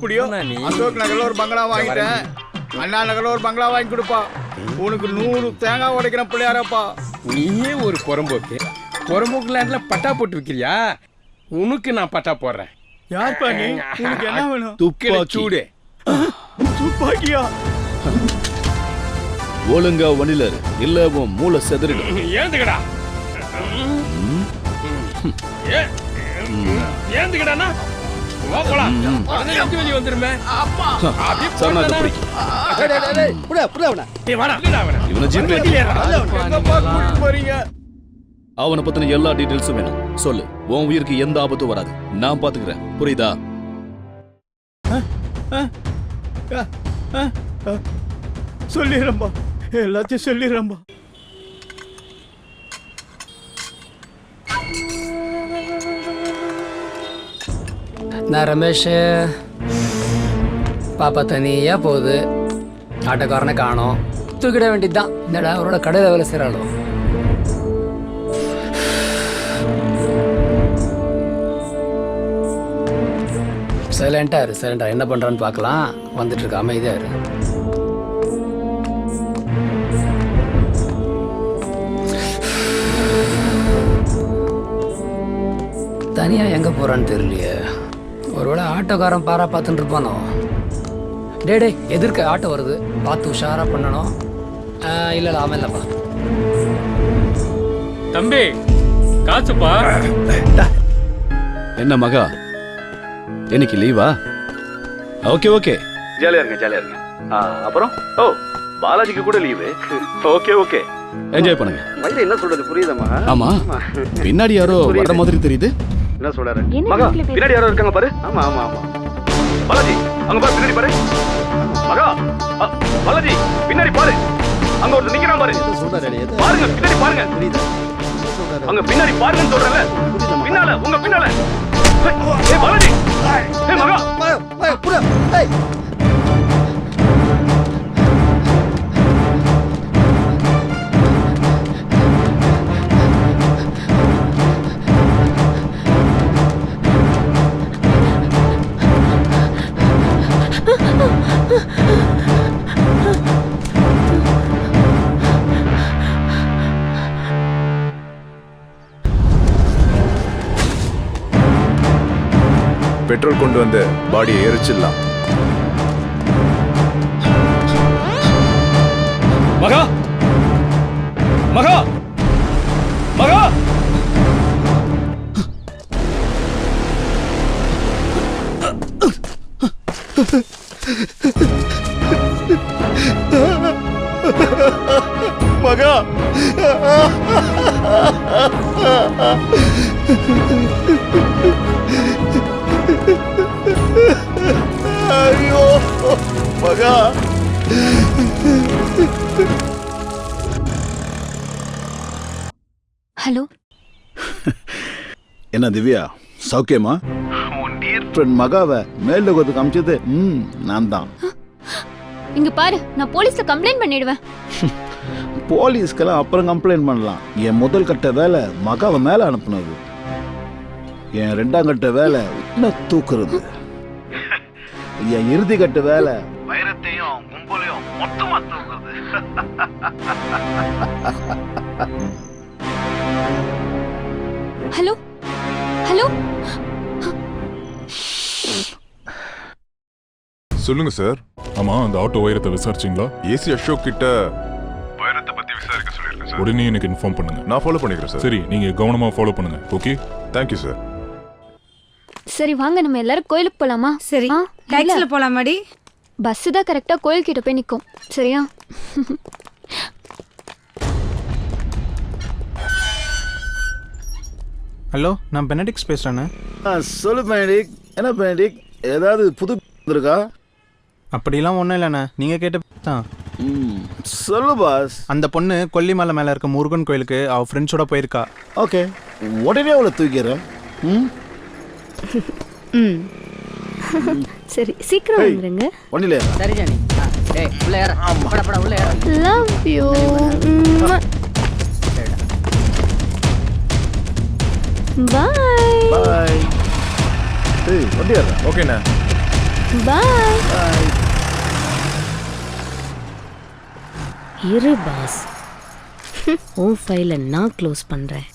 நீ? அசோக் நகர்ல ஒரு பங்களா வாங்கிட்டேன். அண்ணா நகர்ல ஒரு பங்களா வாங்கி கொடுப்பா. உனக்கு நூறு தேங்காய் உடைக்கிற பிள்ளையாரப்பா. நீயே ஒரு புறம்போக்கு. புறம்போக்கு லேண்ட்ல பட்டா போட்டு விக்கிறியா உனக்கு நான் பட்டா போடுறேன். யார்ப்பா நீ? உனக்கு என்ன வேணும்? துக்கில சூடு. துப்பாக்கியா? ஒழுங்கா வண்டிலர் இல்ல உன் மூளை செதறிடும் ஏந்துக்கடா. ஏ- அவனை. பத்தின எல்லா டீடைல்ஸும் வேணும். சொல்லு உன் உயிருக்கு எந்த ஆபத்தும் வராது. நான் பாத்துக்கிறேன். புரியுதா? சொல்லிடுறேன்பா. எல்லாத்தையும் சொல்லிடுறேன்பா. நான் ரமேஷ் பாப்பா தனியாக போகுது. ஆட்டோக்காரனை காணோம். தூக்கிட வேண்டியதுதான். என்னடா அவரோட கடையில் வேலை செய்கிறாளோ சைலண்டாக இரு சைலண்டாக என்ன பண்ணுறான்னு பார்க்கலாம். வந்துட்டு இருக்க அமைதியாக இரு. தனியாக எங்கே போகிறான்னு தெரியலையே. ஒருவேளை ஆட்டோக்காரன் பாரா பார்த்துட்டு இருப்பானோ? டே டேய் எதிர்க்க ஆட்டோ வருது. பார்த்து உஷாராக பண்ணணும் இல்லை இல்லை அவன் இல்லைப்பா. தம்பி காசுப்பா. என்ன மகா? இன்னைக்கு லீவா ஓகே ஓகே. ஜாலியா இருங்க ஜாலியா இருங்க. ஆ, அப்புறம்? ஓ பாலாஜிக்கு கூட லீவு ஓகே ஓகே. என்ஜாய் பண்ணுங்க. மயில என்ன சொல்றது புரியுதம்மா ஆமா. பின்னாடி யாரோ வர்ற மாதிரி தெரியுது. என்ன சொல்றாரு? மகா பின்னாடி யாரோ இருக்காங்க பாரு. ஆமா ஆமா ஆமா. பாலாஜி அங்க பாரு பின்னாடி பாரு. மகா அ, பாலாஜி பின்னாடி பாரு. அங்க ஒருத்தர் நிக்கிறான் பாரு. பாருங்க பின்னாடி பாருங்க. அங்க பின்னாடி பாருங்கன்னு சொல்றேன்ல. பின்னால உங்க பின்னால. ஏய், பாலாஜி. ஏய் மகா. புரிய. ஏய். பெட்ரோல் கொண்டு வந்து பாடியை எரிச்சிடலாம் மகா மகா மகா மகா மகா ஹலோ. என்ன திவ்யா சௌக்கியமா? உன் டியர் ஃப்ரெண்ட் மகாவை மேல்லோகத்துக்கு அமிச்சது ம் நான் தான் இங்க பாரு நான் போலீஸ்ல கம்ப்ளைண்ட் பண்ணிடுவேன். போலீஸ்க்கெல்லாம் அப்புறம் கம்ப்ளைண்ட் பண்ணலாம். என் முதல் கட்ட வேலை மகாவை மேல அனுப்புனது. என் ரெண்டாம் கட்ட வேலை உன்னை தூக்குறது. என் இறுதி கட்ட வேலை ஹலோ? ஹலோ? சொல்லுங்க சார். ஆமா அந்த ஆட்டோ வைரத்தை விசாரிச்சீங்களா? ஏசி அசோக் கிட்ட வைரத்தை பத்தி விசாரிக்க சொல்லிருக்கேன் சார். உடனே எனக்கு இன்ஃபார்ம் பண்ணுங்க. நான் ஃபாலோ பண்ணிக்கிறேன் சார். சரி நீங்க கவனமா ஃபாலோ பண்ணுங்க ஓகே தேங்க்யூ சார் சரி வாங்க நம்ம எல்லாரும் கோயிலுக்கு போலாமா? சரி டாக்ஸில. போலாமாடி? பஸ் தான் கரெக்டா கோயில் கிட்ட போய் நிக்கும். சரியா? ஹலோ நான் பெனடிக்ஸ் பேசுறேண்ணே ஆ, சொல்லு பெனடிக் என்ன பெனடிக் ஏதாவது புது இருக்கா அப்படிலாம் ஒன்றும் இல்லைண்ணே. நீங்கள் கேட்ட தான். ம் சொல்லு பாஸ் அந்த பொண்ணு கொல்லிமலை மேலே இருக்க முருகன் கோயிலுக்கு அவள் ஃப்ரெண்ட்ஸோட போயிருக்கா. ஓகே உடனே அவளை தூக்கிறேன் ம்? ம். சரி சீக்கிரம் வந்துருங்க. ஒன்றிலே சரி ஜானி டேய் உள்ள ஏற. பட பட உள்ள ஏற. லவ் யூ ஏறா ஓகேண்ணா. பாய். இரு பாஸ். உன் ஃபைலை நான் க்ளோஸ் பண்றேன்.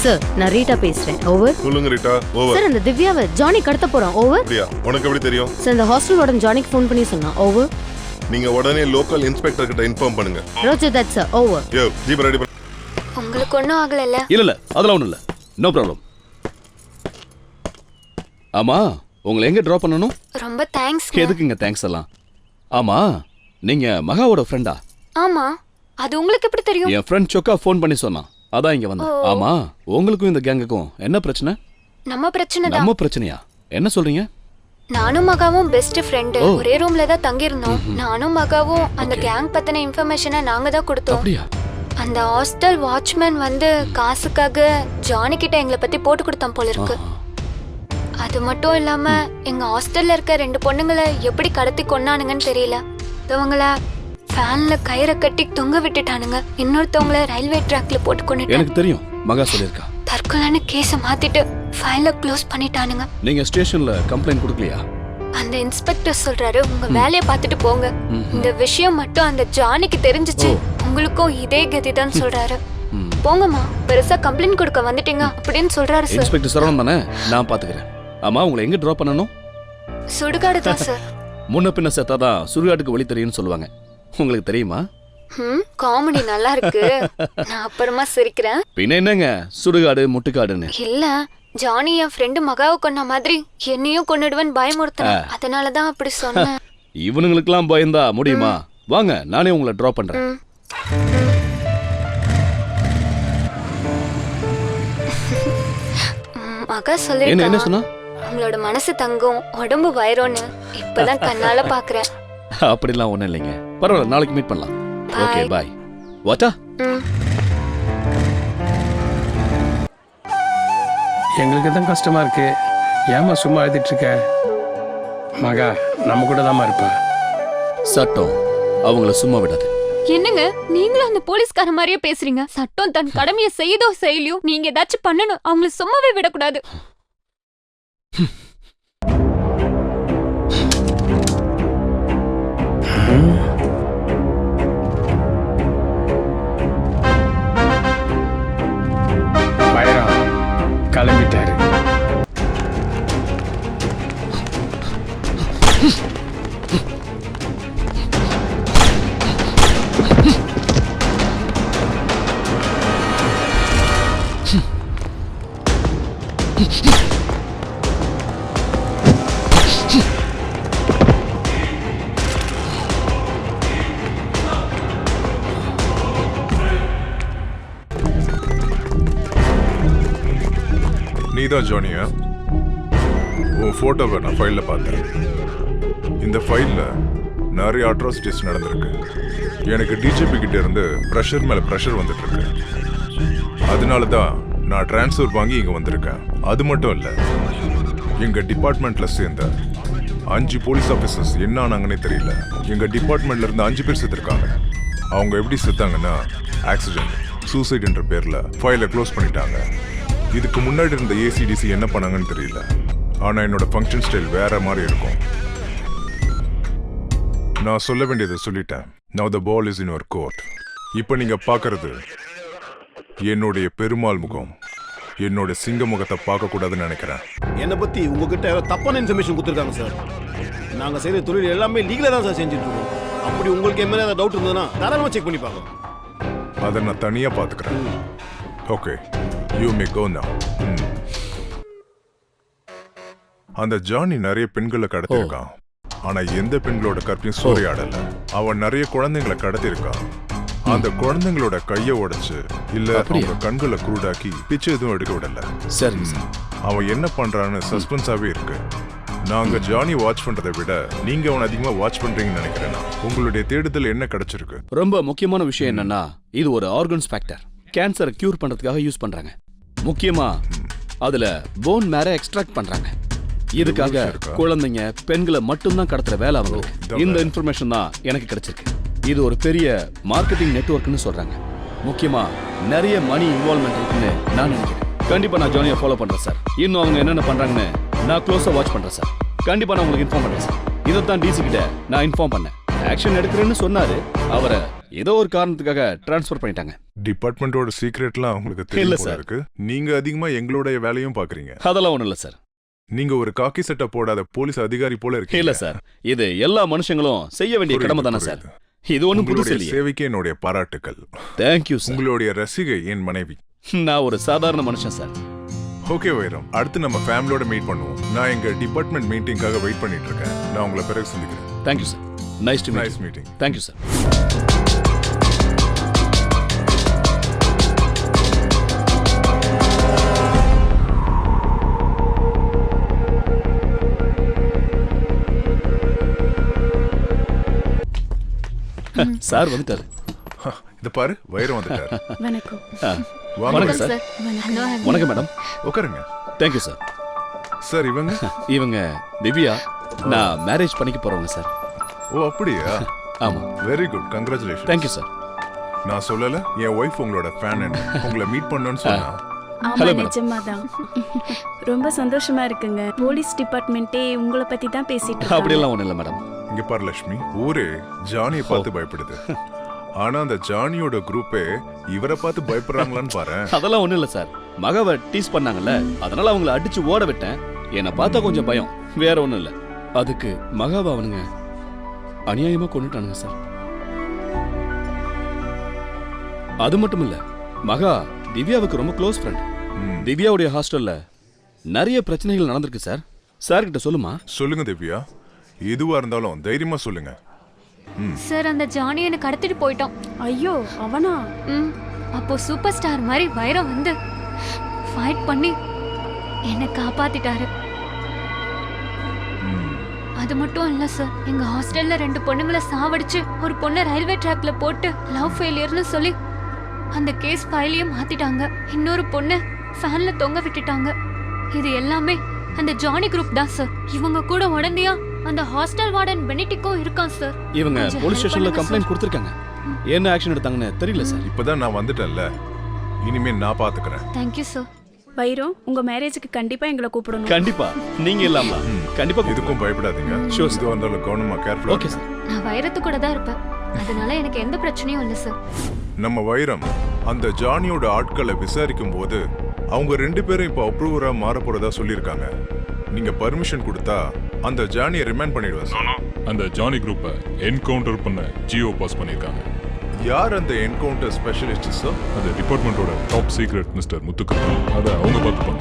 சார் நான் ரீட்டா பேசுறேன். ஓவர் சொல்லுங்க ரீட்டா. ஓவர் சார் அந்த திவ்யாவை ஜானி கடத்த போறான். ஓவர் அப்படியா? உனக்கு எப்படி தெரியும்? சார் இந்த ஹாஸ்டல் வார்டன் ஜானிக்கு ஃபோன் பண்ணி சொன்னான். ஓவர் நீங்க உடனே லோக்கல் இன்ஸ்பெக்டர் கிட்ட இன்ஃபார்ம் பண்ணுங்க. Roger that sir over yo jeep ready பண்ணு. உங்களுக்கு ஒன்றும் ஆகலைல்ல? இல்ல இல்ல அதெல்லாம் ஒண்ணும் இல்ல. நோ ப்ராப்ளம் ஆமா உங்களை எங்க ட்ராப் பண்ணணும்? ரொம்ப தேங்க்ஸ் எதுக்குங்க தேங்க்ஸ் எல்லாம்? ஆமா நீங்க மகாவோட ஃப்ரெண்டா ஆமா அது உங்களுக்கு எப்படி தெரியும்? என் ஃப்ரெண்ட் சொக்கா ஃபோன் பண்ணி சொன்னான். அதான் இங்க வந்தேன். ஆமா உங்களுக்கும் இந்த கேங்குக்கும் என்ன பிரச்சனை? நம்ம பிரச்சனை தான். நம்ம பிரச்சனையா? என்ன சொல்றீங்க? நானும் மகாவும் பெஸ்ட் ஃப்ரெண்டு ஒரே ரூம்ல தான் தங்கியிருந்தோம். நானும் மகாவும் அந்த கேங் பத்தின இன்ஃபர்மேஷனை நாங்க தான் கொடுத்தோம். அப்படியா? அந்த ஹாஸ்டல் வாட்ச்மேன் வந்து காசுக்காக ஜானி கிட்ட எங்களை பத்தி போட்டு கொடுத்தான் போல இருக்கு. அது மட்டும் இல்லாம எங்க ஹாஸ்டல்ல இருக்க ரெண்டு பொண்ணுங்களை எப்படி கடத்தி கொன்னானுங்கன்னு தெரியல. ஒருத்தவங்கள ஃபேன்ல கயிறை கட்டி தொங்க விட்டுட்டானுங்க. இன்னொருத்தவங்கள ரயில்வே ட்ராக்ல போட்டு கொண்டுட்டு எனக்கு தெரியும். மகா சொல்லியிருக்கா. தற்கொலைன்னு கேஸை மாத்திட்டு ஃபைல க்ளோஸ் பண்ணிட்டானுங்க. நீங்க ஸ்டேஷன்ல கம்ப்ளைண்ட் கொடுக்கலையா? அந்த இன்ஸ்பெக்டர் சொல்றாரு உங்க வேலையை பார்த்துட்டு போங்க. இந்த விஷயம் மட்டும் அந்த ஜானிக்கு தெரிஞ்சுச்சு. உங்களுக்கும் இதே கதிதான் சொல்றாரு. ம். போங்கம்மா. பெருசா கம்ப்ளைண்ட் கொடுக்க வந்துட்டீங்க. அப்படின்னு சொல்றாரு இன்ஸ்பெக்டர் சரவணன் தானே? நான் பாத்துக்கிறேன். ஆமா உங்களை எங்க ட்ராப் பண்ணணும்? சுடுகாடு தான் சார் முன்ன பின்ன செத்தாதான் சுடுகாட்டுக்கு வழி தெரியும்னு சொல்லுவாங்க. உங்களுக்கு தெரியுமா? ம் காமெடி நல்லா இருக்கு. நான் அப்புறமா சிரிக்கிறேன். பின்ன என்னங்க? சுடுகாடு முட்டுக்காடுன்னு. இல்ல ஜானி என் ஃப்ரெண்டு மகாவை கொன்ன மாதிரி என்னையும் கொன்னுடுவேன் பயமுறுத்தின. அதனாலதான் அப்படி சொன்னேன். இவனுங்களுக்கெல்லாம் பயந்தா முடியுமா? வாங்க நானே உங்களை ட்ராப் பண்றேன். மகா என்ன என்ன சொன்னா? உங்களோட மனசு தங்கும் உடம்பு வயிறோன்னு இப்பதான் கண்ணால பாக்குறேன். அப்படிலாம் ஒண்ணும் இல்லைங்க. பரவாயில்ல நாளைக்கு மீட் பண்ணலாம். Okay Bye. பாய் வாட்டா. எங்களுக்கு தான் கஷ்டமா இருக்கு. ஏமா சும்மா எழுதிட்டு இருக்க? மகா நம்ம கூட தாம்மா இருப்பா. சட்டம். அவங்கள சும்மா விடாது. என்னங்க நீங்களும் அந்த போலீஸ்கார மாதிரியே பேசுறீங்க? சட்டம் தன் கடமையை செய்தோ செய்யலையோ நீங்க ஏதாச்சும் பண்ணணும் அவங்கள சும்மாவே விடக்கூடாது. பயிரம் கிளம்பிட்டாரு. நீ தான் ஜானியா? உன் ஃபோட்டோவை நான் ஃபைலில் பார்த்தேன். இந்த ஃபைலில் நிறைய அட்ராசிட்டிஸ் நடந்திருக்கு. எனக்கு டிஜிபி கிட்ட இருந்து ப்ரெஷர் மேலே ப்ரெஷர் வந்துட்டுருக்கு. அதனால தான் நான் டிரான்ஸ்ஃபர் வாங்கி இங்கே வந்திருக்கேன். அது மட்டும் இல்லை எங்கள் டிபார்ட்மெண்ட்டில் சேர்ந்த அஞ்சு போலீஸ் ஆஃபீஸர்ஸ் என்ன ஆனாங்கன்னே தெரியல. எங்கள் டிபார்ட்மெண்ட்ல இருந்து அஞ்சு பேர் செத்துருக்காங்க. அவங்க எப்படி செத்தாங்கன்னா ஆக்சிடென்ட் சூசைடுன்ற பேரில் ஃபைலை க்ளோஸ் பண்ணிட்டாங்க. இதுக்கு முன்னாடி இருந்த ஏசிடிசி என்ன பண்ணாங்கன்னு தெரியல. ஆனால் என்னோட ஃபங்க்ஷன் ஸ்டைல் வேற மாதிரி இருக்கும். நான் சொல்ல வேண்டியதை சொல்லிட்டேன். Now the ball is in your court இப்போ நீங்கள் பார்க்கறது என்னுடைய பெருமாள் முகம். என்னோட சிங்க முகத்தை பார்க்கக்கூடாதுன்னு நினைக்கிறேன். என்னை பத்தி உங்ககிட்ட தப்பான இன்ஃபர்மேஷன் கொடுத்துருக்காங்க சார் நாங்க செய்யற தொழில் எல்லாமே லீகலா தான் சார் செஞ்சுட்டு இருக்கோம் அப்படி உங்களுக்கு என் மேல ஏதாவது டவுட் இருந்ததுன்னா தாராளமா செக் பண்ணி பார்க்கலாம். அதை நான் தனியாக பார்த்துக்கிறேன். ஓகே யூ மே கோ ம். அந்த ஜானி நிறைய பெண்களை கடத்திருக்கான் ஆனா எந்த பெண்களோட கற்பையும் சூறையாடல. அவன் நிறைய குழந்தைங்களை கடத்திருக்கான் அந்த குழந்தைங்களோட கைய உடைச்சு இல்ல அவங்க கண்களை குருடாக்கி பிச்சை எதுவும் எடுக்க விடல. சரி. அவன் என்ன பண்றான்னு சஸ்பென்ஸாவே இருக்கு. நாங்க ஜானி வாட்ச் பண்றதை விட நீங்க அவன் அதிகமா வாட்ச் பண்றீங்கன்னு நினைக்கிறேன் நான். உங்களுடைய தேடுதல் என்ன கிடைச்சிருக்கு? ரொம்ப முக்கியமான விஷயம் என்னன்னா இது ஒரு ஆர்கன்ஸ் ஃபேக்டர் கேன்சரை கியூர் பண்றதுக்காக யூஸ் பண்றாங்க. முக்கியமா அதுல போன் மேர எக்ஸ்ட்ராக்ட் பண்றாங்க. இதுக்காக? குழந்தைங்க பெண்களை மட்டும்தான் கடத்துற வேலை இதான் இந்த. இன்ஃபர்மேஷன் தான் எனக்கு கிடைச்சிருக்கு. இது ஒரு பெரிய மார்க்கெட்டிங் நெட்வொர்க்னு சொல்றாங்க. முக்கியமா நிறைய மணி இன்வால்மெண்ட் இருக்குன்னு நான் நினைக்கிறேன். கண்டிப்பா நான் ஜானியை ஃபாலோ பண்றேன் சார் இன்னும் அவங்க என்னென்ன பண்றாங்கன்னு நான் க்ளோஸா வாட்ச் பண்றேன் சார் கண்டிப்பா நான் உங்களுக்கு இன்ஃபார்ம் பண்றேன் சார் இதைத்தான் டிசி கிட்ட நான் இன்ஃபார்ம் பண்ணேன். ஆக்ஷன் எடுக்கிறேன்னு சொன்னாரு. அவரை ஏதோ ஒரு காரணத்துக்காக ட்ரான்ஸ்ஃபர் பண்ணிட்டாங்க. டிபார்ட்மெண்ட்டோட சீக்ரெட்லாம் உங்களுக்கு இல்ல தெரியல சார். இருக்கு. நீங்க அதிகமா எங்களுடைய வேலையும் பாக்குறீங்க. அதெல்லாம் ஒண்ணும் இல்ல சார். நீங்க ஒரு காக்கி சட்டை போடாத போலீஸ் அதிகாரி போல இருக்கீங்க. இல்ல சார். இது எல்லா மனுஷங்களும் செய்ய வேண்டிய புரியுது, கடமை தானே சார். இது ஒண்ணும் புதுசு உங்களுடைய இல்லையே. சேவைக்கு என்னுடைய பாராட்டுக்கள். தேங்க்யூ சார் உங்களுடைய ரசிகை என் மனைவி. நான் ஒரு சாதாரண மனுஷன் சார். ஓகே வைரம். அடுத்து நம்ம ஃபேமிலியோட மீட் பண்ணுவோம். நான் எங்க டிபார்ட்மெண்ட் மீட்டிங்காக வெயிட் பண்ணிட்டு இருக்கேன். நான் உங்களை பிறகு சந்திக்கிறேன். Thank you sir nice to nice meet meeting thank you sir sir வந்துட்டாரு. இத பாரு வைரம் வந்துட்டார். வணக்கம். ஆ, வாங்க. வணக்கம். சார். வணக்கம். மேடம். உட்காருங்க. தேங்க்யூ சார் சார் இவங்க? இவங்க திவ்யா. நான் மேரேஜ் பண்ணிக்க போறவங்க சார். ஓ அப்படியா? ஆமா. Very good congratulation thank you sir நான் சொல்லல என் ஒய்ஃப் உங்களோட ஃபேன் உங்களை மீட் பண்ணணும்னு சொன்னா. ஆமா ரொம்ப சந்தோஷமா இருக்குங்க. போலீஸ் டிபார்ட்மெண்ட்டே உங்களை பத்தி தான் பேசிட்டு இருக்காங்க. அப்படியெல்லாம் ஒண்ணும் இல்லை மேடம் இங்க பாரு லட்சுமி. ஊரே ஜானியை பார்த்து பயப்படுது. ஆனா அந்த ஜானியோட குரூப்பே இவரை பார்த்து பயப்படுறாங்களான்னு பாரு அதெல்லாம் ஒண்ணும் இல்ல சார். மகவை டீஸ் பண்ணாங்கல்ல அதனால அவங்கள அடிச்சு ஓட விட்டேன். என்னை பார்த்தா கொஞ்சம் பயம். வேற ஒண்ணும் இல்ல. அதுக்கு மகாவை அவனுங்க அநியாயமா கொண்டுட்டானுங்க சார். அது மட்டும் இல்ல மகா திவ்யாவுக்கு ரொம்ப க்ளோஸ் ஃப்ரெண்ட். திவ்யாவுடைய ஹாஸ்டல்ல நிறைய பிரச்சனைகள் நடந்திருக்கு சார். சார் கிட்ட சொல்லுமா? சொல்லுங்க திவ்யா. எதுவா இருந்தாலும் தைரியமா சொல்லுங்க. சார் அந்த ஜானி எனக்கு கடத்திட்டு போயிட்டோம் ஐயோ அவனா? ம். அப்போ சூப்பர் ஸ்டார் மாதிரி வைரம் வந்து ஃபைட் பண்ணி என்னை காப்பாத்திட்டாரு. அது மட்டும் இல்ல சார் எங்க ஹாஸ்டல்ல ரெண்டு பொண்ணுங்களை சாவடிச்சு ஒரு பொண்ணை ரயில்வே ட்ராக்ல போட்டு லவ் ஃபெயிலியர்னு சொல்லி அந்த கேஸ் ஃபைலையே மாத்திட்டாங்க. இன்னொரு பொண்ணு ஃபேன்ல தொங்க விட்டுட்டாங்க. இது எல்லாமே அந்த ஜானி குரூப் தான் சார். இவங்க கூட உடனடியா அந்த ஹாஸ்டல் வார்டன் பெனிட்டிக்கோ இருக்கான் சார் இவங்க கொஞ்சம் போலீஸ் help ஸ்டேஷன்ல பண்ணுங்க கம்ப்ளைண்ட் கொடுத்துருக்காங்க. என்ன ஆக்ஷன் எடுத்தாங்கன்னு தெரியல சார் இப்பதான் நான் வந்துட்டேன்ல. இனிமே நான் பாத்துக்கிறேன். தேங்க்யூ சார் வைரம் உங்க மேரேஜுக்கு கண்டிப்பா எங்களை கூப்பிடணும். கண்டிப்பா. நீங்க இல்லாம. கண்டிப்பா. இதுக்கும் பயப்படாதீங்க. Sure, sir. இது வந்தாலும் கவனமா கேர்ஃபுல்லா ஓகே சார் நான் வைரத்து கூட தான் இருப்பேன். அதனால எனக்கு எந்த பிரச்சனையும் இல்லை சார் நம்ம வைரம் அந்த ஜானியோட ஆட்களை விசாரிக்கும் போது அவங்க ரெண்டு பேரும் இப்போ அப்ரூவரா மாற போறதா சொல்லியிருக்காங்க. நீங்க பர்மிஷன் கொடுத்தா அந்த ஜானியை ரிமைண்ட் பண்ணிடுவேன் சார் அந்த ஜானி குரூப்பை என்கவுண்டர் பண்ண ஜியோ பாஸ் பண்ணியிருக்காங்க. யார் அந்த என்கவுண்டர் ஸ்பெஷலிஸ்ட் சார் அது டிபார்ட்மெண்ட்டோட டாப் சீக்ரெட் மிஸ்டர் முத்துக்கு அதை அவங்க பார்த்துப்பாங்க